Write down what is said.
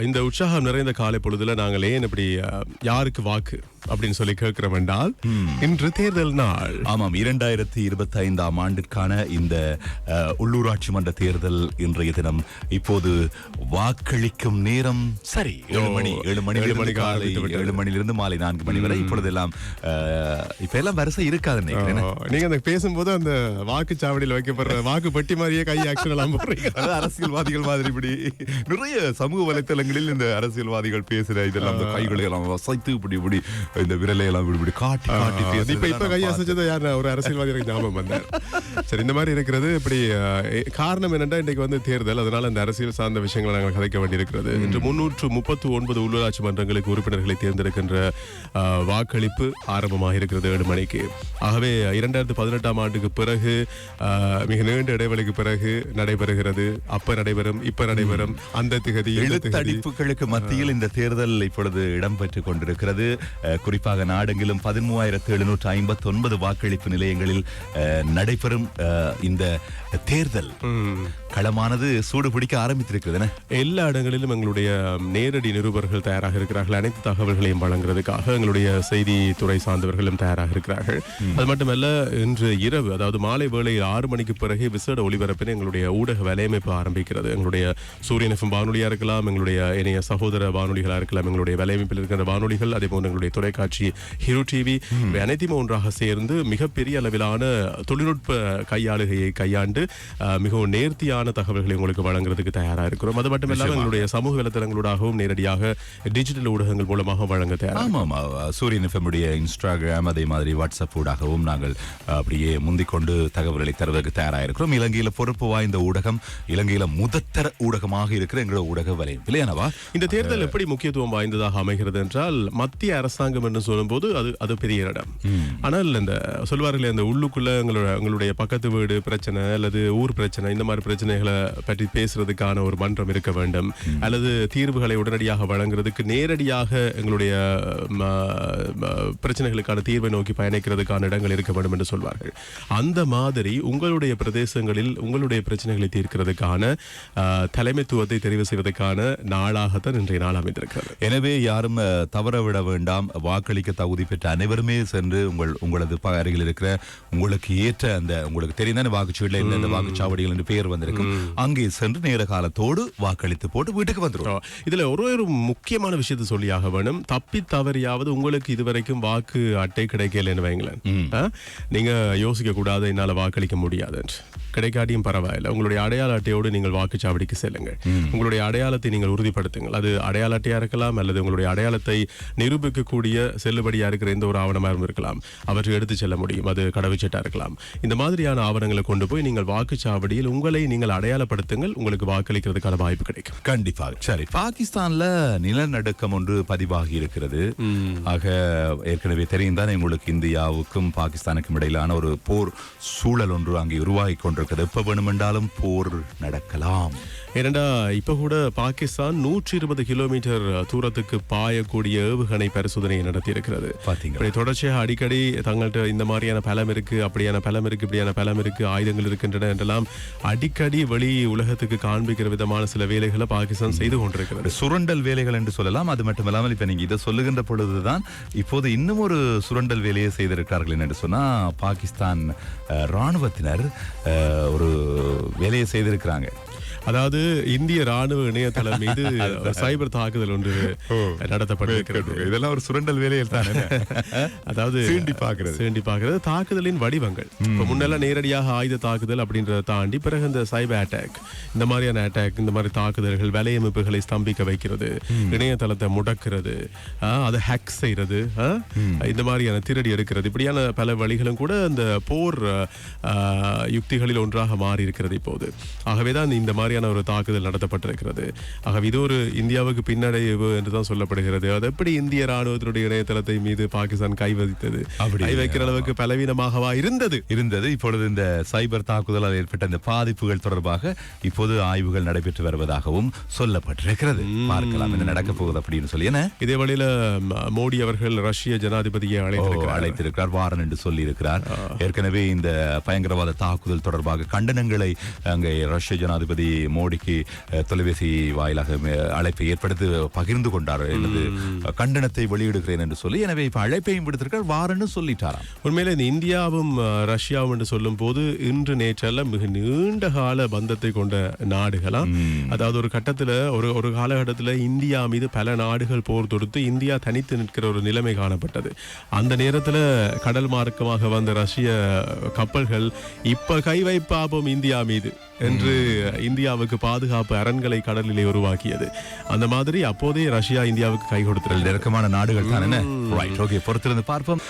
இந்த உற்சாகம் நிறைந்த காலை பொழுதுல நாங்கள் ஏன் இப்படி யாருக்கு வாக்கு அப்படின்னு சொல்லி கேட்கிறோம் என்றால் இன்று தேர்தல் நாள். ஆமாம் இரண்டாயிரத்தி இருபத்தி ஐந்தாம் ஆண்டிற்கான இந்த உள்ளூராட்சி மன்ற தேர்தல் இன்றைய தினம். இப்போது வாக்களிக்கும் நேரம் சரி ஏழு மணி ஏழு மணி ஏழு மணிக்கு காலை. ஏழு மணிலிருந்து மாலை நான்கு மணி வரை இப்பொழுதெல்லாம் அஹ், இப்ப எல்லாம் வரிசை இருக்காது நீங்க அந்த பேசும்போது அந்த வாக்குச்சாவடியில் வைக்கப்படுற வாக்கு பெட்டி மாதிரியே கை ஆக்ஷன் எல்லாம் அரசியல்வாதிகள் மாதிரி இப்படி நிறைய சமூக வலைத்தளங்களில் இந்த அரசியல்வாதிகள் பேசுற இதெல்லாம் கைகளை எல்லாம் வசைத்து இப்படி இப்படி இந்த விரலை எல்லாம் இப்படி இப்படி காட்டி காட்டி இப்ப இப்ப கை. அசைச்சது யார் ஒரு அரசியல்வாதி எனக்கு ஞாபகம் வந்தார். சரி இந்த மாதிரி இருக்கிறது இப்படி காரணம் என்னன்னா இன்னைக்கு வந்து தேர்தல். அதனால இந்த அரசியல் சார்ந்த விஷயங்களை நாங்கள் கதைக்க வேண்டியிருக்கிறது. இன்று முன்னூற்று முப்பத்து ஒன்பது உள்ளூராட்சி மன்றங்களுக்கு உறுப்பினர்களை தேர்ந்தெடுக்கின்ற வாக்களிப்பு ஆரம்பமாக இருக்கிறது ஏழு மணிக்கு. ஆகவே இரண்டாயிரத்து பதினெட்டாம் ஆண்டுக்கு பிறகு மிக நீண்ட இடைவெளிக்கு பிறகு நடைபெறுகிறது. அப்ப நடைபெறும் இப்ப நடைபெறும் அந்த திகதி எழுத்தடிப்புகளுக்கு மத்தியில் இந்த தேர்தல் இப்பொழுது இடம்பெற்றுக் கொண்டிருக்கிறது. குறிப்பாக நாடெங்கிலும் பதிமூவாயிரத்து எழுநூற்று ஐம்பத்தி ஒன்பது வாக்களிப்பு நிலையங்களில் நடைபெறும் இந்த தேர்தல் களமானது சூடு பிடிக்க ஆரம்பித்திருக்கிறது? எல்லா இடங்களிலும் எங்களுடைய நேரடி நிருபர்கள் தயாராக இருக்கிறார்கள். அனைத்து தகவல்களையும் வழங்குறதுக்காக எங்களுடைய செய்தித்துறை சார்ந்தவர்களும் தயாராக இருக்கிறார்கள். அது மட்டுமல்ல இன்று இரவு அதாவது மாலை வேளையில் ஆறு மணிக்கு பிறகு விசேட ஒளிபரப்பினை எங்களுடைய ஊடக வலையமைப்பு ஆரம்பிக்கிறது. எங்களுடைய சூரியன் எஃப்எம் வானொலியா இருக்கலாம் எங்களுடைய இணைய சகோதர வானொலிகளா இருக்கலாம் எங்களுடைய வலையமைப்பில் இருக்கிற வானொலிகள் அதே போன்று எங்களுடைய தொலைக்காட்சி ஹீரோ டிவி அனைத்தையும் ஒன்றாக சேர்ந்து மிகப்பெரிய அளவிலான தொழில்நுட்ப கையாளுகையை கையாண்டு மிகவும் நேர்த்தியான தகவல்களை உங்களுக்கு வழங்குறதுக்கு தயாரா இருக்கிறோம். அது மட்டும் இல்லாமல் எங்களுடைய சமூக வலைத்தளங்களூடாகவும் நேரடியாக டிஜிட்டல் ஊடகங்கள் மூலமாக வழங்க தயாரா ஆமாம் ஆமா. சூரியன் எஃப்எம்முடைய இன்ஸ்டாகிராம் அதே மாதிரி வாட்ஸ்அப் ஊடாகவும் நாங்கள் அப்படியே முந்திக்கொண்டு தகவல்களை தருவதற்கு தயாராக இருக்கிறோம். இலங்கையில பொறுப்பு வாய்ந்த ஊடகம் இலங்கையில முதத்தர ஊடகமாக இருக்கிற எங்களோட ஊடக வலையம் இல்லையானவா இந்த தேர்தல் எப்படி முக்கியத்துவம் வாய்ந்ததாக அமைகிறது என்றால் மத்திய அரசாங்கம் என்று சொல்லும்போது அது அது பெரிய இடம். ஆனால் இந்த சொல்வார்களே அந்த உள்ளுக்குள்ள எங்களோட எங்களுடைய பக்கத்து வீடு பிரச்சனை அல்லது ஊர் பிரச்சனை இந்த மாதிரி பிரச்சனைகளை பற்றி பேசுறதுக்கான ஒரு மன்றம் இருக்க வேண்டும். அல்லது தீர்வுகளை உடனடியாக வழங்குறதுக்கு நேரடியாக எங்களுடைய பிரச்சனைகளுக்கான தீர்வை நோக்கி பயணிக்கிறதுக்கான இடங்கள் இருக்க வேண்டும் என்று சொல்வார்கள். அந்த மாதிரி உங்களுடைய பிரதேசங்களில் உங்களுடைய பிரச்சனைகளை தீர்க்கிறதுக்கான தலைமைத்துவத்தை தெரிவு செய்வதற்கான நாளாகத்தான் இன்றைய நாள் அமைந்திருக்கிறது. எனவே யாரும் தவற விட வேண்டாம். வாக்களிக்க தகுதி பெற்ற அனைவருமே சென்று உங்கள் உங்களது அருகில் இருக்கிற உங்களுக்கு ஏற்ற அந்த உங்களுக்கு தெரிந்தான வாக்குச்சீட்டில் இந்த இந்த வாக்குச்சாவடிகள் என்று பெயர் வந்திருக்கும். அங்கே சென்று நேர காலத்தோடு வாக்களித்து போட்டு வீட்டுக்கு வந்துடும் இதுல ஒரு ஒரு முக்கியமான விஷயத்தை சொல்லியாக வேணும். தப்பி தவறியாவது உங்களுக்கு இதுவரைக்கும் வாக்கு அட்டை கிடைக்கலன்னு வைங்களேன்? நீங்க யோசிக்க கூடாது என்னால வாக்களிக்க முடியாது கிடைக்காட்டியும் பரவாயில்லை. உங்களுடைய அடையாள அட்டையோடு நீங்கள் வாக்குச்சாவடிக்கு செல்லுங்கள். உங்களுடைய அடையாளத்தை நீங்கள் உறுதிப்படுத்துங்கள். அது அடையாள அட்டையா இருக்கலாம் அல்லது உங்களுடைய அடையாளத்தை நிரூபிக்கக்கூடிய செல்லுபடியா இருக்கிற எந்த ஒரு ஆவணமாகவும் இருக்கலாம். அவற்றை எடுத்து செல்ல முடியும். அது கடவுச்சீட்டா இருக்கலாம். இந்த மாதிரியான ஆவணங்களை கொண்டு போய் நீங்கள் வாக்குச்சாவடியில் உங்களை நீங்கள் அடையாளப்படுத்துங்கள் உங்களுக்கு வாக்களிக்கிறதுக்கான வாய்ப்பு கிடைக்கும். கண்டிப்பாக. சரி. பாகிஸ்தான்ல நிலநடுக்கம் ஒன்று பதிவாகி இருக்கிறது. ஆக ஏற்கனவே தெரியும் தானே உங்களுக்கு இந்தியாவுக்கும் பாகிஸ்தானுக்கும் இடையிலான ஒரு போர் சூழல் ஒன்று அங்கே உருவாகி கொண்டிருக்கிறது. எப்ப வேணுமென்றாலும் போர் நடக்கலாம். ஏனண்டா இப்ப கூட பாகிஸ்தான் நூற்றி இருபது கிலோமீட்டர் தூரத்துக்கு பாயக்கூடிய ஏவுகணை பரிசோதனையை நடத்தி இருக்கிறது தொடர்ச்சியாக அடிக்கடி தங்கள்கிட்ட இந்த மாதிரியான பலம் இருக்கு அப்படியான பலம் இருக்கு இப்படியான பலம் இருக்கு ஆயுதங்கள் இருக்கின்றன என்றெல்லாம் அடிக்கடி வெளி உலகத்துக்கு காண்பிக்கிற விதமான சில வேலைகளை பாகிஸ்தான் செய்து கொண்டிருக்கிறது. சுரண்டல் வேலைகள் என்று சொல்லலாம். அது மட்டுமில்லாமல் இப்ப நீங்க இதை சொல்லுகின்ற பொழுதுதான் இப்போது இன்னும் ஒரு சுரண்டல் வேலையை செய்திருக்கிறார்கள் என்று சொன்னா பாகிஸ்தான் ராணுவத்தினர் ஒரு வேலையை செய்திருக்கிறாங்க. அதாவது இந்திய ராணுவ இணையதளம் மீது சைபர் தாக்குதல் ஒன்று நடத்தப்பட்டிருக்கிறது. இதெல்லாம் ஒரு சுரண்டல் வேலையில் தானே? அதாவது சீண்டி பார்க்கிறது. சீண்டி பார்க்கிறது. தாக்குதலின் வடிவங்கள். இப்ப முன்னெல்லாம் நேரடியாக ஆயுத தாக்குதல் அப்படின்றத தாண்டி பிறகு இந்த சைபர் அட்டாக் இந்த மாதிரியான அட்டாக் இந்த மாதிரி தாக்குதல்கள் வலையமைப்புகளை ஸ்தம்பிக்க வைக்கிறது இணையதளத்தை முடக்கிறது அதை ஹேக் செய்யறது ஆ, இந்த மாதிரியான திருடி எடுக்கிறது இப்படியான பல வழிகளும் கூட இந்த போர் யுக்திகளில் ஒன்றாக மாறி இருக்கிறது இப்போது. ஆகவேதான் இந்த மாதிரியான ஒரு தாக்குதல் நடத்தப்பட்டிருக்கிறது. ஆகவே இது ஒரு இந்தியாவுக்கு பின்னடைவு என்று தான் சொல்லப்படுகிறது. அது எப்படி இந்திய ராணுவத்தினுடைய இணையதளத்தை மீது பாகிஸ்தான் கை அப்படி கை வைக்கிற அளவுக்கு பலவீனமாகவா இருந்தது? இருந்தது. இப்பொழுது இந்த சைபர் தாக்குதலால் ஏற்பட்ட இந்த பாதிப்புகள் தொடர்பாக இப்போது ஆய்வுகள் நடைபெற்று வருவதாகவும் சொல்லப்பட்டிருக்கிறது. பார்க்கலாம் என்ன நடக்க போகுது அப்படின்னு சொல்லி. என்ன? இதே வழியில மோடி அவர்கள் ரஷ்ய ஜனாதிபதியை அழைத்திருக்கிறார். வாரன் என்று சொல்லி இருக்கிறார் ஏற்கனவே இந்த பயங்கரவாத தாக்குதல் தொடர்பாக கண்டனங்களை அங்கே ரஷ்ய ஜனாதிபதி மோடிக்கு தொலைபேசி வாயிலாக அழைப்பை ஏற்படுத்தி பகிர்ந்து கொண்டார் எனது கண்டனத்தை வெளியிடுகிறேன் என்று சொல்லி. எனவே இப்ப அழைப்பையும் விடுத்திருக்கார் வாரன்னு சொல்லிட்டாராம். உண்மையில இந்த இந்தியாவும் ரஷ்யாவும் என்று சொல்லும் போது இன்று நேற்றல்ல மிக நீண்ட கால பந்தத்தை கொண்ட நாடுகளாம் அதாவது ஒரு கட்டத்துல ஒரு ஒரு காலகட்டத்துல இந்தியா மீது பல நாடுகள் போர் தொடுத்து இந்தியா தனித்து நிற்கிற ஒரு நிலைமை காணப்பட்டது. அந்த நேரத்துல கடல் மார்க்கமாக வந்த ரஷ்ய கப்பல்கள் இப்ப கை வைப்பாபம் இந்தியா மீது என்று இந்தியாவுக்கு பாதுகாப்பு அரண்களை கடலிலே உருவாக்கியது. அந்த மாதிரி அப்போதே ரஷ்யா இந்தியாவுக்கு கை கொடுத்திருந்தது. நெருக்கமான நாடுகள் தான்? பொறுத்திருந்து பார்ப்போம்.